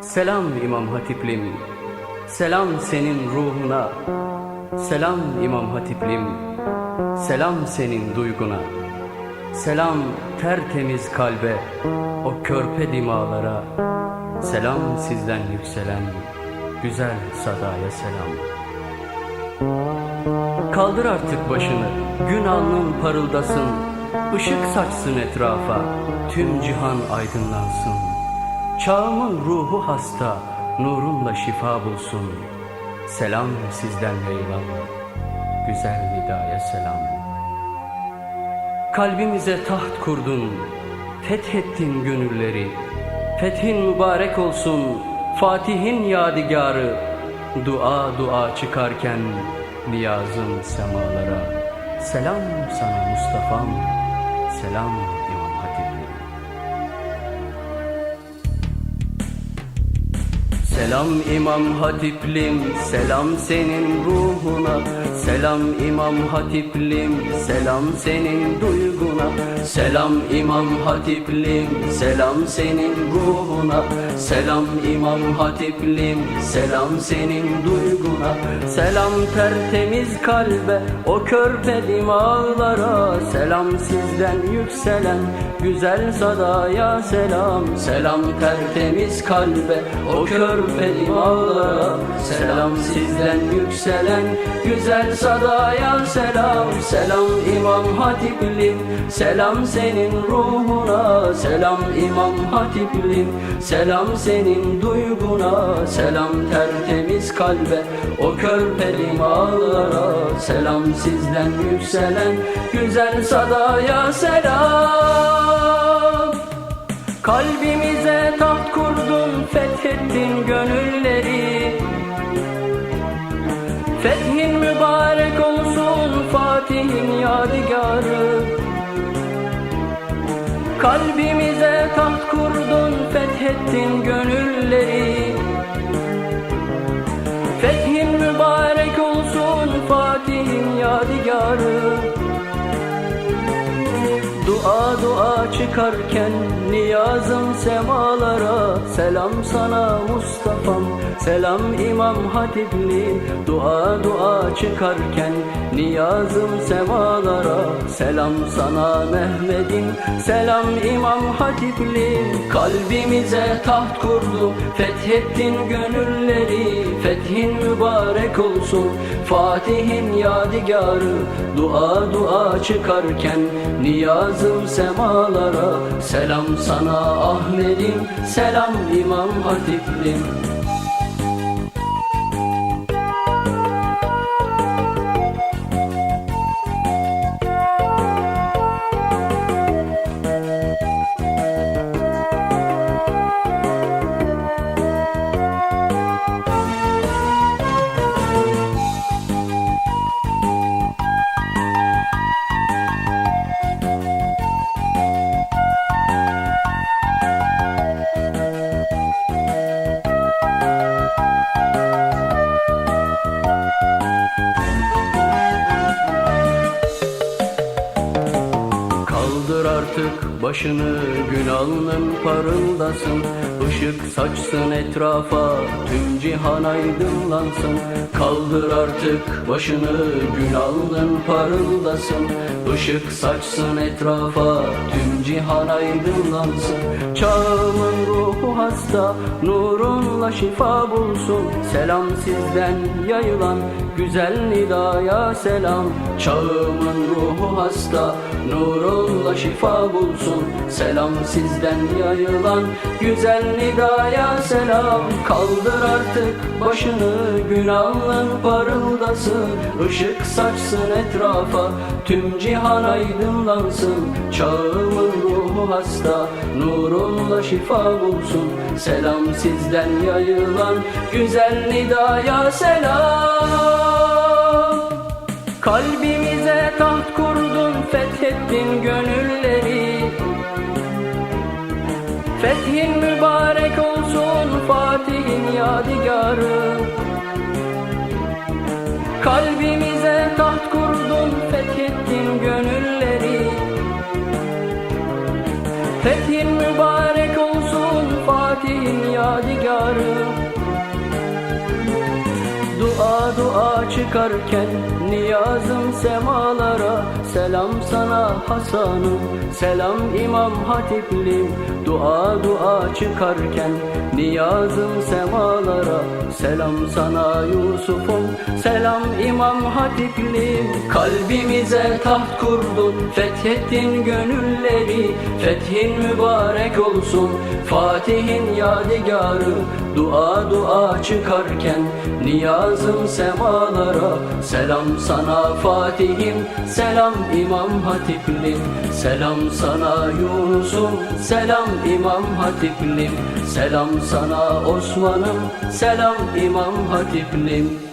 Selam İmam Hatiplim, selam senin ruhuna. Selam İmam Hatiplim, selam senin duyguna. Selam tertemiz kalbe, o körpe dimalara. Selam sizden yükselen, güzel sadaya selam. Kaldır artık başını, gün alnın parıldasın. Işık saçsın etrafa, tüm cihan aydınlansın. Çağımın ruhu hasta, nurunla şifa bulsun. Selam sizden yayılan, güzel nidaya selam. Kalbimize taht kurdun, fethettin gönülleri. Fethin mübarek olsun, Fatih'in yadigarı. Dua dua çıkarken niyazım semalara. Selam sana Mustafa'm, selam Selam İmam Hatiplim, selam senin ruhuna. Selam İmam Hatiplim, selam senin duyguna. Selam İmam Hatiplim, selam senin ruhuna. Selam İmam Hatiplim, selam senin duyguna. Selam tertemiz kalbe, o körpe dimağlara Selam sizden yükselen, güzel sadaya selam. Selam tertemiz kalbe, o körpe dimağlara Selam sizden yükselen, güzel sadaya selam. Selam İmam Hatiplim, selam senin ruhuna. Selam İmam Hatiplim, selam senin duyguna. Selam tertemiz kalbe, o körpe dimağlara Selam sizden yükselen, güzel sadaya selam Kalbimize taht kurdun, fethettin gönülleri. Fethin mübarek olsun, Fatih'in yadigarı. Kalbimize taht kurdun, fethettin gönülleri. Fethin mübarek olsun, Fatih'in yadigarı Dua dua çıkarken niyazım semalara. Selam sana Mustafa'm selam İmam Hatipli Dua dua çıkarken niyazım semalara. Selam sana Mehmet'im selam İmam Hatipli. Kalbimize taht kurdu fethettin gönülleri. Fethin mübarek olsun Fatih'in yadigarı. Dua dua çıkarken niyazım semalara. Selam sana Ahmet'im selam İmam Hatiplim Kaldır artık başını gün alnın parıldasın. Işık saçsın etrafa tüm cihan aydınlansın. Kaldır artık başını gün alnın parıldasın. Işık saçsın etrafa tüm cihan aydınlansın. Çağımın ruhu hasta nurunla şifa bulsun. Selam sizden yayılan güzel nidaya selam. Çağımın ruhu hasta nurunla şifa bulsun Selam sizden yayılan. Güzel nidaya selam Kaldır artık başını. Gün alnın parıldasın Işık saçsın etrafa. Tüm cihan aydınlansın Çağımın ruhu hasta. Nurunla şifa bulsun Selam sizden yayılan. Güzel nidaya selam Kalbimize taht kurdun, fethettin gönülleri. Fethin mübarek olsun, Fatih'in yadigarı. Kalbimize taht kurdun, fethettin gönülleri. Fethin mübarek olsun Fatih'in yadigarı çıkarken niyazım semalara Selam sana Hasan'ım selam İmam Hatiplim. Dua dua çıkarken niyazım semalara Selam sana Yusuf'um. Selam İmam Hatiplim Kalbimize taht kurdun fethettin gönülleri. Fethin mübarek olsun Fatih'in yadigarı. Dua dua çıkarken niyazım semalara. Selam sana Fatih'im. Selam İmam Hatiplim Selam sana Yunus'um selam İmam Hatiplim Selam sana Osman'ım. Selam İmam Hatiplim